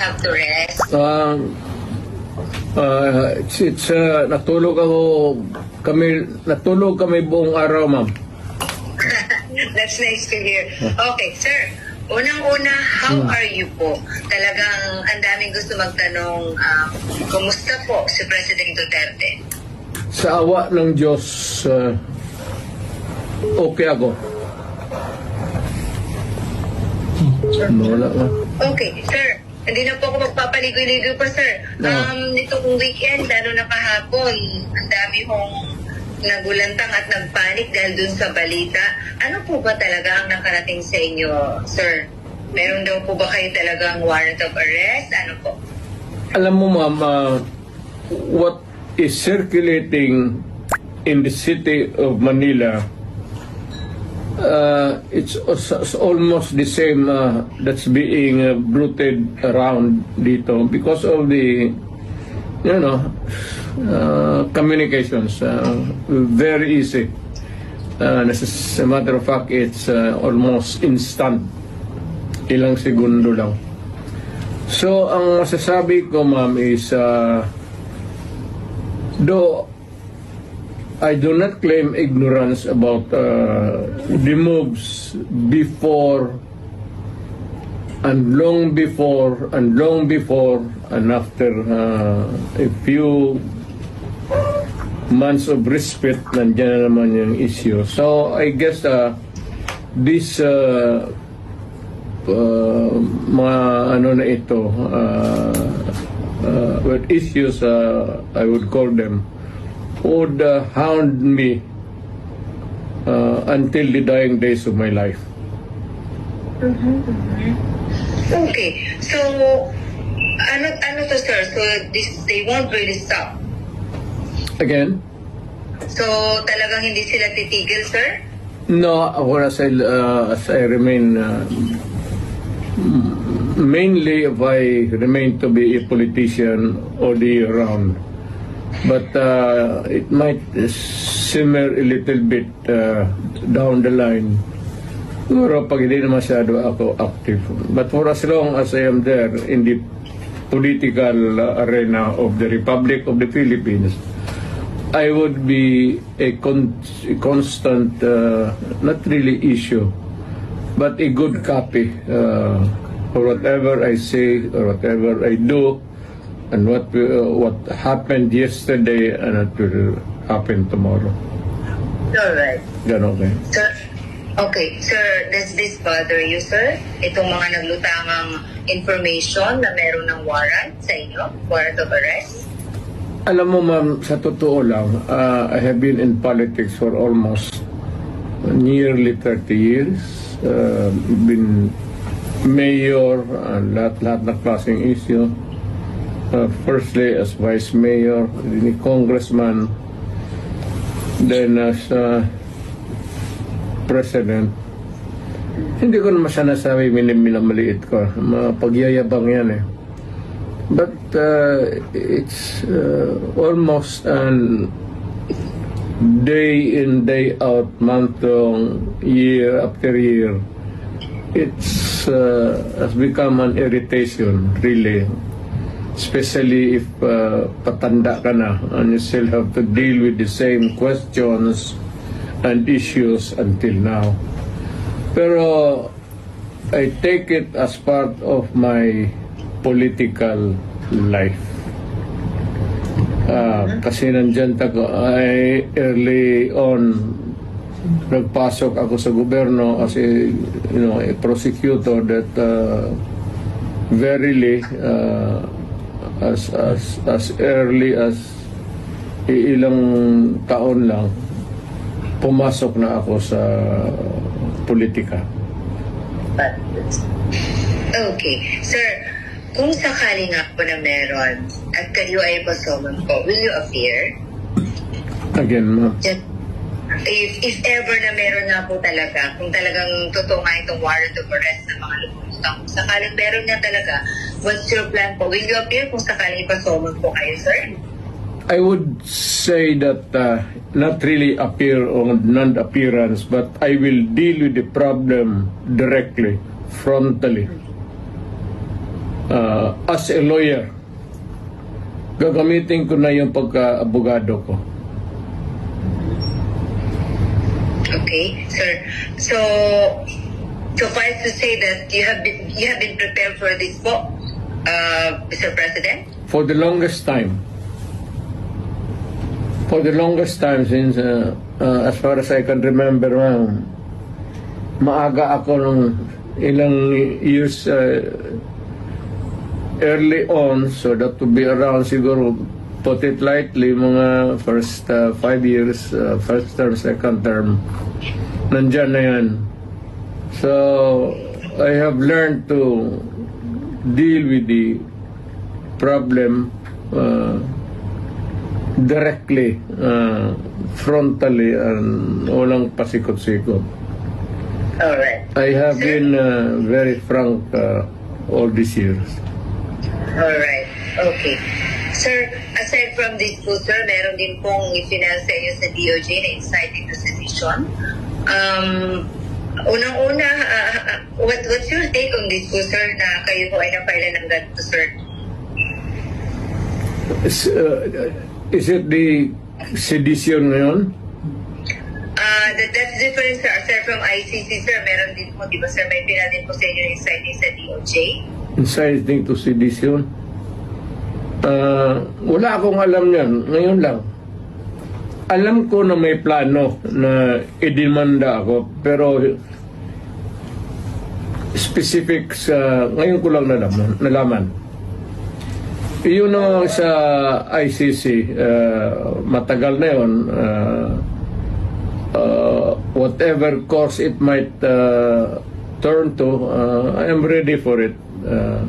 have to rest. Um, uh, it's, it's, uh, natulog ako, kami, natulog kami buong araw, ma'am. That's nice to hear. Okay, sir. Unang-una, how are you po? Talagang ang daming gusto magtanong, um, kumusta po si President Duterte? Sa awa ng Diyos, uh, okay ako. Wala nga. Okay, sir. Hindi na po ako magpapaligoy-ligoy pa, sir. No. Um, nitong weekend, lalo na kahapon, ang dami hong nagulantang at nagpanik dahil dun sa balita. Ano po ba talaga ang nakarating sa inyo, sir? Meron daw po ba kayo talagang warrant of arrest? Ano po? Alam mo, ma'am, uh, what is circulating in the city of Manila, uh, it's, it's almost the same uh, that's being uh, bruited around dito because of the, you know, uh, communications. Uh, very easy. Uh, as a matter of fact, it's uh, almost instant. Ilang segundo lang. So, ang masasabi ko, ma'am, is uh, though I do not claim ignorance about uh, the moves before and long before and long before and after uh, a few months of respite, nandiyan na naman yung issue. So, I guess uh, this uh, uh, mga ano na ito uh, uh, issues uh, I would call them would uh, hound me uh, until the dying days of my life. Okay. So, ano, ano to, sir? So, this, they won't really stop. Again, So, talagang hindi sila titigil, sir? no, or as I, uh, as I remain uh, mainly if I remain to be a politician all the year round. But uh, it might simmer a little bit uh, down the line. Siguro pag hindi na masyado ako active. But for as long as I am there in the political arena of the Republic of the Philippines, I would be a, con- a constant, uh, not really issue, but a good copy uh, for whatever I say or whatever I do, and what uh, what happened yesterday and what will happen tomorrow. Alright. Ganon okay. Sir, okay, sir, does this bother you, sir? Itong mga naglutangang information na meron ng warrant sa inyo? Warrant of arrest? Alam mo ma'am, sa totoo lang, uh, I have been in politics for almost nearly 30 years. Uh, been mayor, uh, lahat-lahat na klaseng issue. Uh, firstly as vice mayor, then congressman, then as uh, president. Hindi ko naman siya nasabi minamaliit ko. Mga pagyayabang yan eh. But uh, it's uh, almost an day in, day out, month long, year after year. It's uh, has become an irritation, really. Especially if uh, patanda ka na and you still have to deal with the same questions and issues until now. Pero I take it as part of my political life. Ah, kasi nandyan tago, ay early on nagpasok ako sa gobyerno as a, you know, a prosecutor that uh, verily uh, as, as, as early as ilang taon lang pumasok na ako sa politika. But, okay. Sir, kung sakali nga po na meron at kayo ay pasoman po, will you appear? Again. Just, if, if ever na meron nga po talaga, kung talagang totoo nga itong warrant of arrest ng mga lumulutang, kung sakaling meron nga talaga, what's your plan po? Will you appear kung sakaling ipasoman po kayo, sir? I would say that uh, not really appear or non-appearance, but I will deal with the problem directly, frontally. uh, as a lawyer, gagamitin ko na yung pagka-abogado ko. Okay, sir. So, suffice to say that you have been you have been prepared for this po, uh, Mr. President. For the longest time, for the longest time since, uh, uh, as far as I can remember, ma'am, maaga ako nung ilang years uh, early on, so that to be around siguro, put it lightly, mga first uh, five years, uh, first term, second term, nandyan na yan. So, I have learned to deal with the problem uh, directly, uh, frontally, and walang pasikot-sikot. All right. I have been uh, very frank uh, all these years. All right. Okay. Sir, aside from this po, sir, meron din pong ifinal sa sa DOJ na insight into sedition. Um, unang-una, ah, what, what's your take on this po, sir, na kayo po ay napailan ng ganito, sir? Is, uh, is it the sedition ngayon? Ah, that, that's different, sir. Aside from ICC, sir, meron din po, di ba, sir, may pinal din po sa inyo insight din sa DOJ? Inciting to sedition? Uh, wala akong alam yan. Ngayon lang. Alam ko na may plano na idemanda ako, pero specific sa ngayon ko lang nalaman. nalaman. Yun ang sa ICC, uh, matagal na yun. Uh, uh, whatever course it might uh, turn to, uh, I am ready for it. Uh,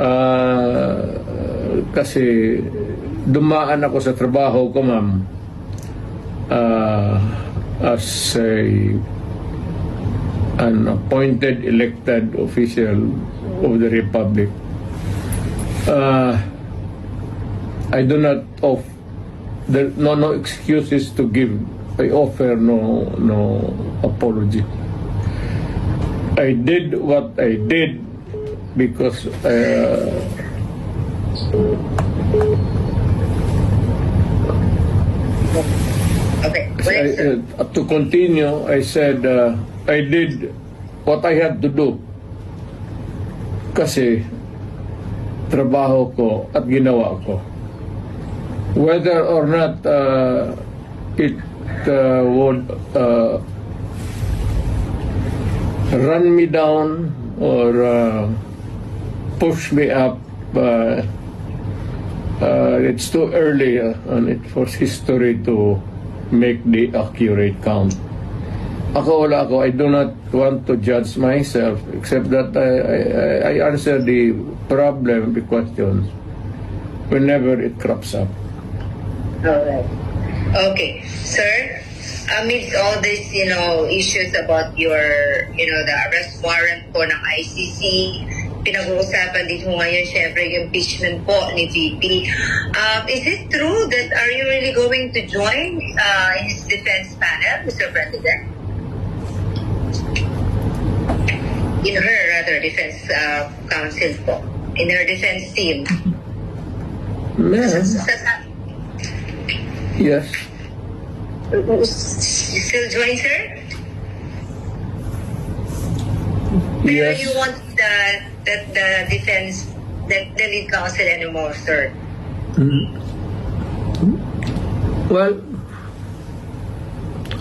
uh, kasi dumaan ako sa trabaho ko, ma'am, uh, as a, an appointed elected official of the Republic. Uh, I do not off there no no excuses to give. I offer no no apology. I did what I did because uh, I, uh, to continue, I said uh, I did what I had to do kasi trabaho ko at ginawa ko. Whether or not uh, it uh, would uh, run me down or uh, push me up, uh, uh, it's too early uh, on it for history to make the accurate count. Ako wala ako, I do not want to judge myself except that I, I, I answer the problem, the questions whenever it crops up. Alright. Okay. Sir, amidst all these, you know, issues about your, you know, the arrest warrant po ng ICC, pinag-uusapan din po ngayon, syempre, yung impeachment po ni VP. Um, is it true that are you really going to join uh, his defense panel, Mr. President? In her, rather, defense uh, counsel po. In her defense team. Ma'am, yes. You still join, sir? Yes. you want the, the, the defense, the, the lead counsel anymore, sir? Well,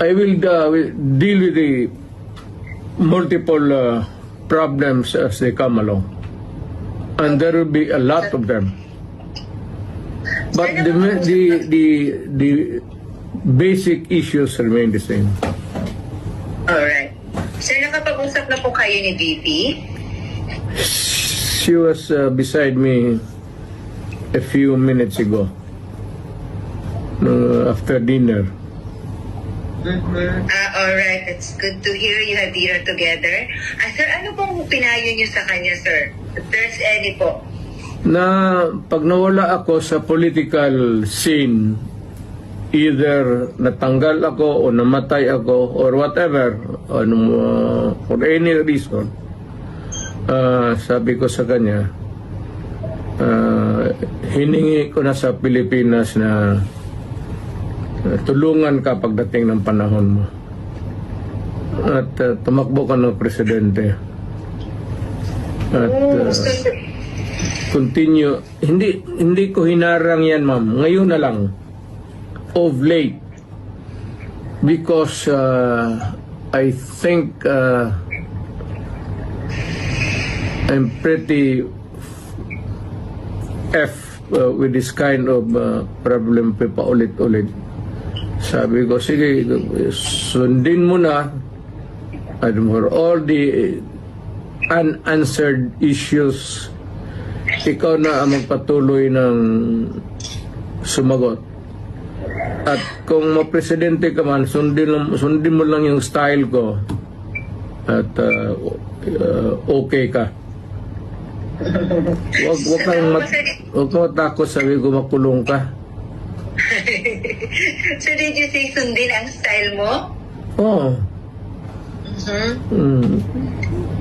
I will, uh, will deal with the multiple uh, problems as they come along. And there will be a lot of them. But the, the, the, the basic issues remain the same. Alright. Sir, nakapag-usap na po kayo ni VP? She was uh, beside me a few minutes ago. Uh, after dinner. Ah, alright. That's good to hear you have dinner together. Ah, sir, ano pong pinayo niyo sa kanya, sir? If there's any po. na pag nawala ako sa political scene, either natanggal ako o namatay ako or whatever, ano, uh, for any reason, uh, sabi ko sa kanya, hiningi ko na sa Pilipinas na uh, tulungan ka pagdating ng panahon mo. At uh, tumakbo ka ng presidente. At uh, continue. Hindi hindi ko hinarang yan, ma'am. Ngayon na lang. Of late. Because uh, I think uh, I'm pretty F uh, with this kind of uh, problem pa paulit-ulit. Sabi ko, sige, sundin mo na and for all the unanswered issues ikaw na ang magpatuloy ng sumagot. At kung mapresidente ka man, sundin, sundin mo lang yung style ko. At uh, uh, okay ka. Wag, wag kang mat, wag kang matakot sabi ko makulong ka. so did you say sundin ang style mo? Oo. Mhm. Mm.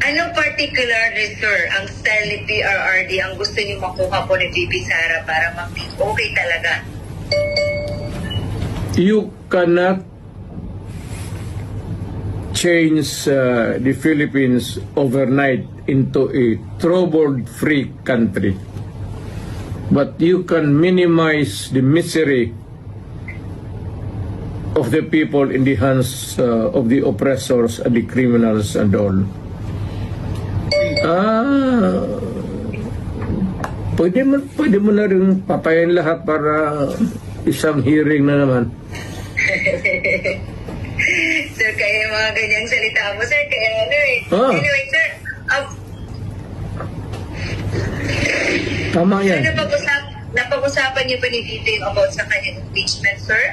Anong particular sir, ang style ni PRRD ang gusto niyo makuha po ni VP Sara para mag-be okay talaga? you cannot change uh, the Philippines overnight into a trouble-free country. But you can minimize the misery of the people in the hands uh, of the oppressors and the criminals and all. Ah, pwede mo, pwede mo na rin patayin lahat para isang hearing na naman. sir, kaya yung mga ganyang salita mo, sir, kaya ano eh. Ah. Anyway, sir, um, Tama sir, yan. napag-usap, napag-usapan niyo ba ni VP yung about sa kanyang impeachment, sir?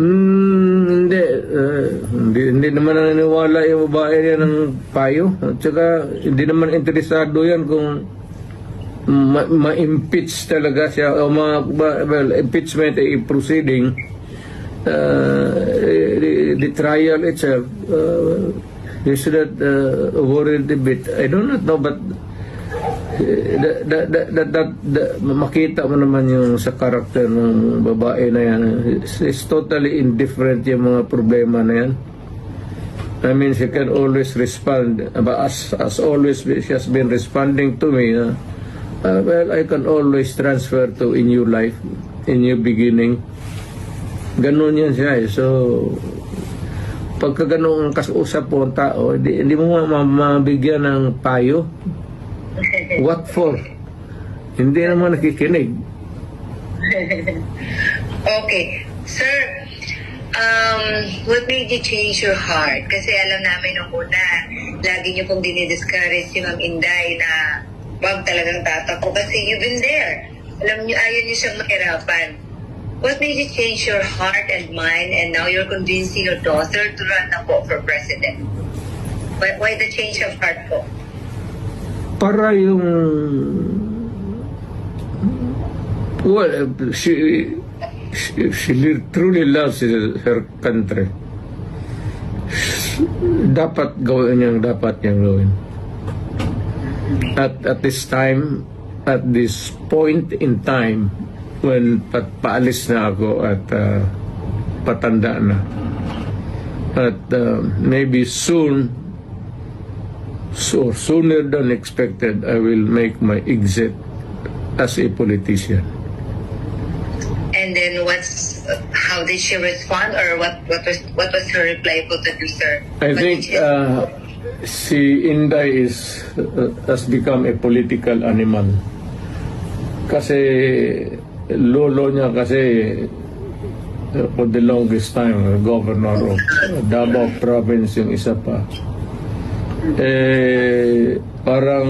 Hmm, hindi, eh, hindi. Hindi naman naniniwala yung babae niya ng payo. At saka, hindi naman interesado yan kung ma- ma-impeach talaga siya o ma- well, impeachment ay proceeding. Uh, the, the trial itself, uh, you should not uh, worried a bit. I do not know, but that, that- makita mo naman yung sa karakter ng babae na yan. It's, it's totally indifferent yung mga problema na yan. I mean, she can always respond. But as, as always, she has been responding to me. Uh, uh, well, I can always transfer to a new life, a new beginning. Ganon yan siya eh. So, pagka ganun ang kasusap po ang tao, hindi, hindi mo ma- ma- mabigyan ng payo. What for? Hindi naman nakikinig. Okay. Sir, um, what made you change your heart? Kasi alam namin nung una, lagi niyo pong dinidiscourage si Ma'am Inday na wag talagang tatakbo kasi you've been there. Alam niyo, ayaw niyo siyang mahirapan. What made you change your heart and mind and now you're convincing your daughter to run na po for president? Why, why the change of heart po? Para yung... Well, she, she, she truly loves her country. Dapat gawin niyang dapat niyang gawin. At at this time, at this point in time, when pat paalis na ako at uh, patanda na, at uh, maybe soon So sooner than expected, I will make my exit as a politician. And then what's, how did she respond or what, what was, what was her reply po to you, sir? I What think uh, si Inday is uh, has become a political animal. Kasi lolo niya kasi uh, for the longest time governor of Davao province yung isa pa. Eh parang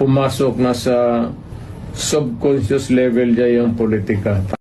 pumasok na sa subconscious level niya yung politika.